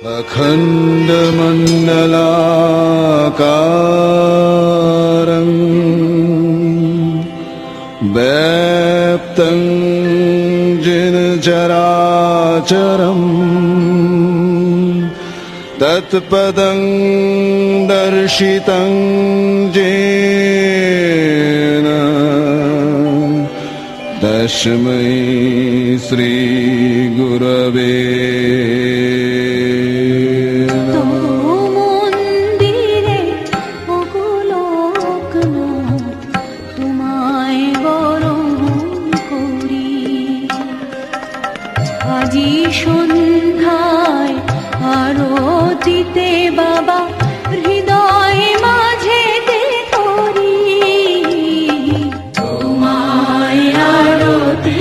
अखण्डमण्डलाकारम् व्याप्तं जिन चराचरम् तत्पदं दर्शितं जेन तस्मै श्रीगुरवे আজি সন্ধ্যায় আরতিতে বাবা হৃদয় মাঝে করি। তোমায় আরতি